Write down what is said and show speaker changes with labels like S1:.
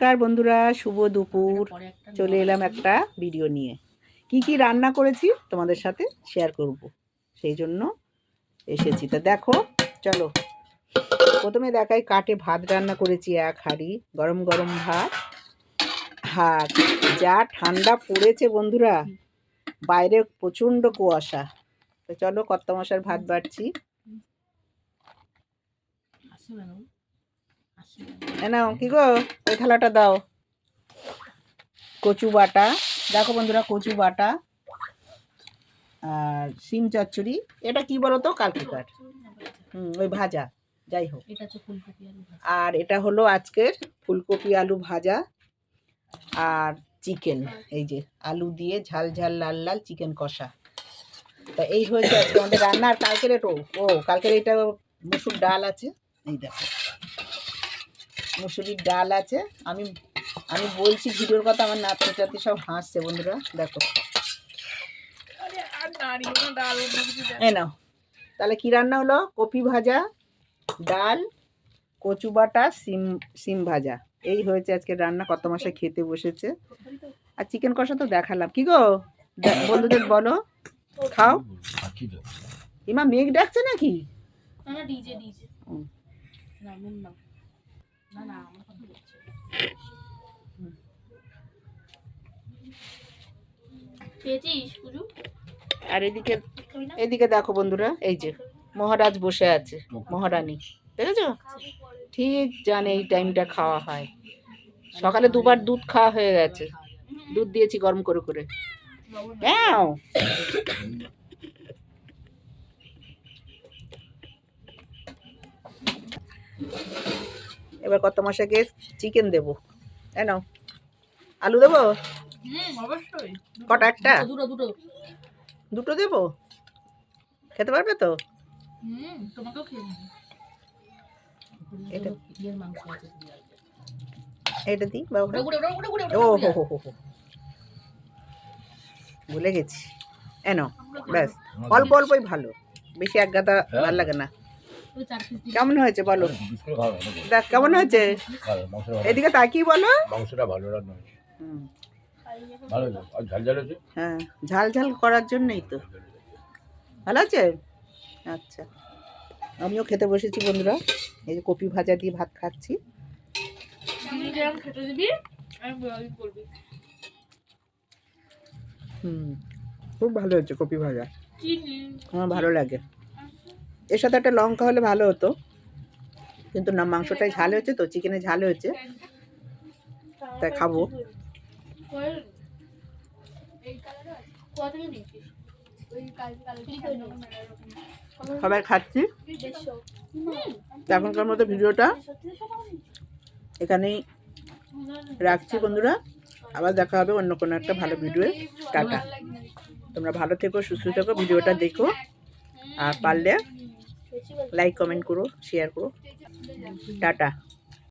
S1: নমস্কার বন্ধুরা শুভ দুপুর। চলে এলাম একটা ভিডিও নিয়ে। কি কি রান্না করেছি তোমাদের সাথে শেয়ার করব। সেই জন্য এসেছি। তা দেখো চলো। প্রথমে দেখাই কাটে ভাত রান্না করেছি এক হাঁড়ি গরম গরম ভাত। আর যা ঠান্ডা পড়েছে বন্ধুরা বাইরে প্রচণ্ড কুয়াশা। তো চলো কত মশার ভাত বাড়ছি। নাও কি গো? ওই থালাটা দাও। কচু বাটা। দেখো বন্ধুরা কচু বাটা আর সিম চচ্চড়ি। এটা কি বলো তো? কালকিকার হুম ওই ভাজা। যাই হোক। আর এটা হলো আজকের ফুলকপি আলু ভাজা আর চিকেন। এই যে আলু দিয়ে ঝাল ঝাল লাল লাল চিকেন কষা। তা এই হয়েছে আজকে আমাদের রান্না আর কালকের এটো ও কালকের এটা মুসুর ডাল আছে। এই দেখো। মুসুরির ডাল আছে। আমি আমি বলছি ভিডিওর কথা আমার নাতনি চাতি সব হাসছে বন্ধুরা দেখো। এই নাও। তাহলে কি রান্না হলো? কপি ভাজা ডাল কচু বাটা সিম সিম ভাজা। এই হয়েছে আজকে রান্না কত মাসে খেতে বসেছে। আর চিকেন কষা তো দেখালাম। কি গো? বন্ধুদের বলো। খাও। ইমা মেঘ ডাকছে নাকি?
S2: DJ DJ. না না না না আমার কথা বলছে পেয়েছিস পুজো?
S1: আর এদিকে এদিকে দেখো বন্ধুরা এই যে মহারাজ বসে আছে মহারানী। দেখেছ? ঠিক জানে এই টাইমটা খাওয়া হয়। সকালে দুবার দুধ খাওয়া হয়ে গেছে। দুধ দিয়েছি গরম করে করে। হ্যাঁ। এবার কত মাসাকে চিকেন দেবো? তাই নাও। আলু দেবো? কটা একটা?
S2: দুটো
S1: দেবো? খেতে পারবে তো? এটা-
S2: ইয়ের মাংস আছে
S1: এটা দিই
S2: ওটা
S1: ও হো হো হো হো। ভুলে গেছি। এনো ব্যাস। অল্প অল্পই ভালো। বেশি এক গাদা ভালো লাগে না। কেমন হয়েছে বলো। দেখ কেমন হয়েছে?
S3: ভালো, মাংসটা ভালো।
S1: এদিকে তাকিয়ে বলো।
S3: মাংসটা ভালো রান্না
S1: হ্যাঁ ঝাল ঝাল করার জন্যই তো। ভালো আছে? আচ্ছা। আমিও খেতে বসেছি বন্ধুরা। এই যে কপি ভাজা দিয়ে ভাত খাচ্ছি।
S2: চিনি যেরকম খেতে দিবি আমি বলি করবি।
S1: হুম। খুব ভালো হয়েছে কপি ভাজা। আমার ভালো লাগে। এর সাথে একটা লঙ্কা হলে ভালো হতো। কিন্তু না মাংসটাই ঝাল হয়েছে তো, চিকেনে ঝাল হয়েছে। তাই খাব। সবাই খাচ্ছি। এখনকার মতো ভিডিওটা এখানেই রাখছি বন্ধুরা। আবার দেখা হবে অন্য কোনো একটা ভালো ভিডিও টাটা। তোমরা ভালো থেকো, সুস্থ থেকো, ভিডিওটা দেখো। আর পারলে লাইক কমেন্ট করো শেয়ার করো। টাটা।